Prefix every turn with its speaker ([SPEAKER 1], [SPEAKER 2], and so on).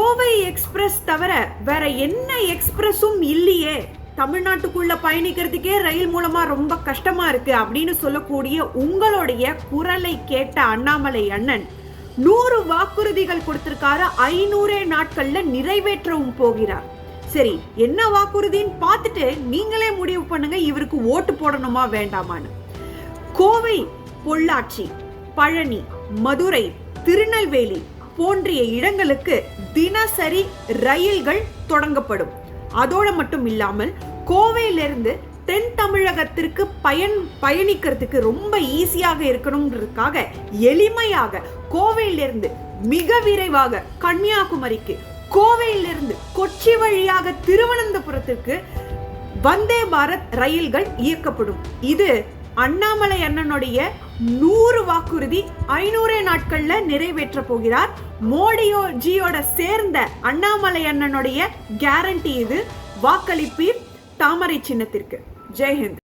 [SPEAKER 1] Kovai express தவிர வேற என்ன எக்ஸ்பிரஸும் இல்லையே. தமிழ்நாட்டுக்குள்ள பயணிக்கிறதுக்கே ரயில் மூலமா ரொம்ப கஷ்டமா இருக்கு அப்படின்னு சொல்லக்கூடிய உங்களுடைய குரலை கேட்ட அண்ணாமலை அண்ணன் நூறு வாக்குறுதிகள் கொடுத்திருக்காரு ஐநூறே நாட்கள்ல நிறைவேற்றவும் போகிறார். சரி என்ன வாக்குறுதின்னு பார்த்துட்டு நீங்களே முடிவு பண்ணுங்க இவருக்கு ஓட்டு போடணுமா வேண்டாமான்னு. கோவை பொள்ளாச்சி பழனி மதுரை திருநெல்வேலி போன்றிய இடங்களுக்கு தினசரி ரயில்கள் தொடங்கப்படும். அதோடு மட்டும் இல்லாமல் கோவையிலிருந்து தென் தமிழகத்திற்கு பயன் பயணிக்கிறதுக்கு ரொம்ப ஈஸியாக இருக்கணுங்கிறதுக்காக எளிமையாக கோவையிலிருந்து மிக விரைவாக கன்னியாகுமரிக்கு கோவையிலிருந்து கொச்சி வழியாக திருவனந்தபுரத்திற்கு வந்தே பாரத் ரயில்கள் இயக்கப்படும். இது அண்ணாமலை அண்ணனுடைய நூறு வாக்குறுதி ஐநூறே நாட்கள்ல நிறைவேற்ற போகிறார். மோடியோ ஜியோட சேர்ந்த அண்ணாமலை அண்ணனுடைய கேரண்டி இது. வாக்களிப்பீர் தாமரை சின்னத்திற்கு. ஜெய்ஹிந்த்